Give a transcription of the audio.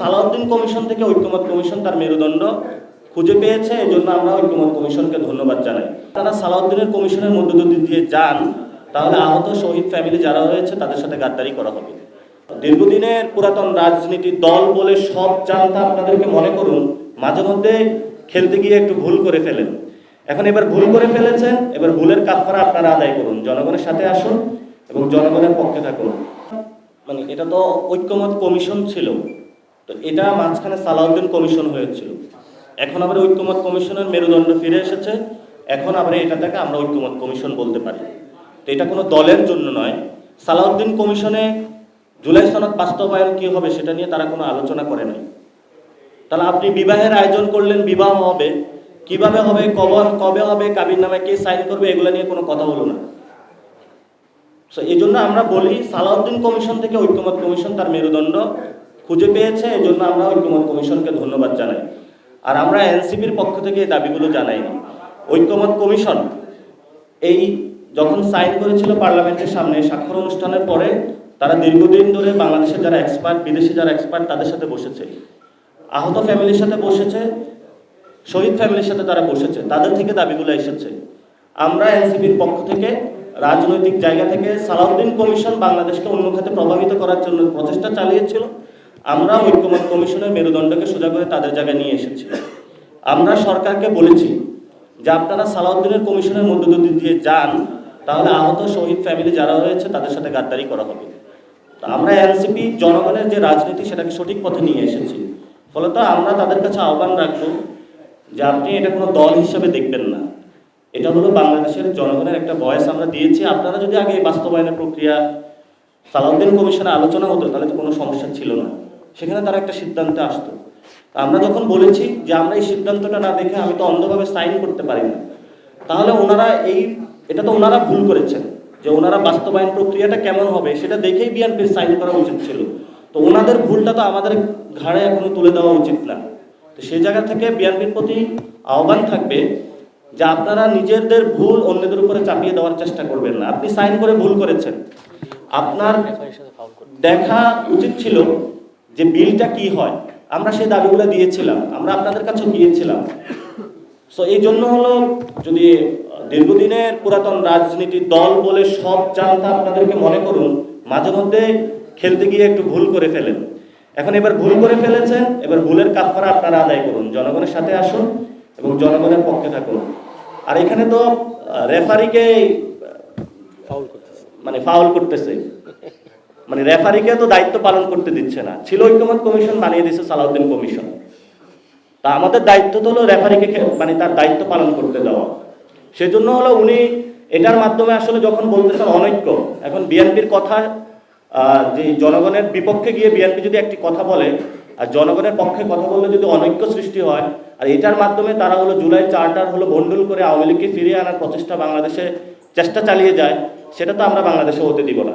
Salauddin commission থেকে ঐক্যমত commission তার মেরুদণ্ড খুঁজে পেয়েছে এই জন্য আমরা ঐক্যমত কমিশনকে ধন্যবাদ জানাই। তারা সালাউদ্দিনের কমিশনের মধ্য যদি দিয়ে যান, তাহলে আহত শহীদ ফ্যামিলি যারা রয়েছে, তাদের সাথে গাদ্দারি করা হবে। দীর্ঘদিনের পুরাতন রাজনীতির দল বলে সব জানতা আপনাদেরকে মনে করুন, মাঝে মধ্যে খেলতে গিয়ে একটু ভুল করে ফেলেন। এখন এবার ভুল করে ফেলেছেন, এবার ভুলের কাফারা আপনারা আদায় করুন। জনগণের সাথে আসুন এবং জনগণের পক্ষে থাকুন। মানে এটা তো ঐক্যমত কমিশন ছিল। তো এটা মাঝখানে সালাউদ্দিন কমিশন হয়েছিল। এখন আবার ঐক্যমত কমিশনের মেরুদণ্ড ফিরে এসেছে। এখন আবার এটাটাকে আমরা ঐক্যমত কমিশন বলতে পারি। তো এটা কোনো দলের জন্য নয়। সালাউদ্দিন কমিশনে জুলাই সনদ বাস্তবায়ন কি হবে সেটা নিয়ে তারা কোনো আলোচনা করে নাই। তাহলে আপনি বিবাহের আয়োজন করলেন, বিবাহ হবে। কীভাবে হবে, কবে কবে হবে, কাবির নামে কে সাইন করবে, এগুলো নিয়ে কোনো কথা হলো না। সো এই জন্য আমরা বলি সালাউদ্দিন কমিশন থেকে ঐক্যমত কমিশন তার মেরুদণ্ড খুঁজে পেয়েছে এই জন্য আমরা ঐক্যমত কমিশনকে ধন্যবাদ জানাই। আর আমরা এনসিপির পক্ষ থেকে এই দাবিগুলো জানাইনি। ঐক্যমত কমিশন এই যখন সাইন করেছিল পার্লামেন্টের সামনে স্বাক্ষর অনুষ্ঠানের পরে, তারা দীর্ঘদিন ধরে বাংলাদেশের যারা এক্সপার্ট, বিদেশি যারা এক্সপার্ট, তাদের সাথে বসেছে। আহত ফ্যামিলির সাথে বসেছে, শহীদ ফ্যামিলির সাথে তারা বসেছে, তাদের থেকে দাবিগুলো এসেছে। আমরা এনসিপির পক্ষ থেকে রাজনৈতিক জায়গা থেকে সালাউদ্দিন কমিশন বাংলাদেশকে অন্য খাতে প্রভাবিত করার জন্য প্রচেষ্টা চালিয়েছিল। আমরা ঐক্যমত কমিশনের মেরুদণ্ডকে সোজা করে তাদের জায়গায় নিয়ে এসেছি। আমরা সরকারকে বলেছি যে আপনারা সালাউদ্দিনের কমিশনের মধ্য দিয়ে যান, তাহলে আহত শহীদ ফ্যামিলি যারা রয়েছে তাদের সাথে গাদ্দারি করা হবে। আমরা এনসিপি জনগণের যে রাজনীতি সেটাকে সঠিক পথে নিয়ে এসেছি। ফলত আমরা তাদের কাছে আহ্বান রাখব যে আপনি এটা কোনো দল হিসেবে দেখবেন না। এটা হলো বাংলাদেশের জনগণের একটা বয়স আমরা দিয়েছি। আপনারা যদি আগে বাস্তবায়নের প্রক্রিয়া সালাউদ্দিন কমিশনে আলোচনা হতো, তাহলে তো কোনো সমস্যা ছিল না। সেখানে তারা একটা সিদ্ধান্তে আসতো। আমরা যখন বলেছি যে আমরা এই সিদ্ধান্তটা না দেখে আমি তো অন্ধভাবে সাইন করতে পারি না তাহলে ওনারা এই এটা তো ওনারা ভুল করেছেন যে ওনারা বাস্তবায়ন প্রক্রিয়াটা কেমন হবে সেটা দেখেই বিএনপির সাইন করা উচিত ছিল। তো ওনাদের ভুলটা তো আমাদের ঘাড়ে এখনও তুলে দেওয়া উচিত না। তো সেই জায়গা থেকে বিএনপির প্রতি আহ্বান থাকবে যে আপনারা নিজেদের ভুল অন্যদের উপরে চাপিয়ে দেওয়ার চেষ্টা করবেন না। আপনি সাইন করে ভুল করেছেন। আপনার দেখা উচিত ছিল যে বিলটা কি হয়, আমরা সেই দাবিগুলো দিয়েছিলাম, আমরা আপনাদের কাছে গিয়েছিলাম সো এই জন্য হলো যদি দীর্ঘদিনের পুরাতন রাজনীতির দল বলে সব জানতা আপনাদেরকে মনে করুন, মাঝে মধ্যে খেলতে গিয়ে একটু ভুল করে ফেলেন। এখন এবার ভুল করে ফেলেছেন, এবার ভুলের কাফারা আপনারা আদায় করুন, জনগণের সাথে আসুন এবং জনগণের পক্ষে থাকুন। আর এখানে তো রেফারিকে মানে ফাউল করতেছে। মানে রেফারিকে তো দায়িত্ব পালন করতে দিচ্ছে না। ছিল ঐক্যমত কমিশন, বানিয়ে দিয়েছে সালাউদ্দিন কমিশন। তা আমাদের দায়িত্ব তো হলো রেফারিকে মানে তার দায়িত্ব পালন করতে দেওয়া। সেজন্য হলো উনি এটার মাধ্যমে আসলে যখন বলতেছেন অনৈক্য, এখন বিএনপির কথা যে জনগণের বিপক্ষে গিয়ে বিএনপি যদি একটি কথা বলে, আর জনগণের পক্ষে কথা বললে যদি অনৈক্য সৃষ্টি হয়, আর এটার মাধ্যমে তারা হলো জুলাই চার্টার হলো বন্ডুল করে আওয়ামী লীগকে ফিরিয়ে আনার প্রচেষ্টা বাংলাদেশে চেষ্টা চালিয়ে যায়, সেটা তো আমরা বাংলাদেশে হতে দিব না।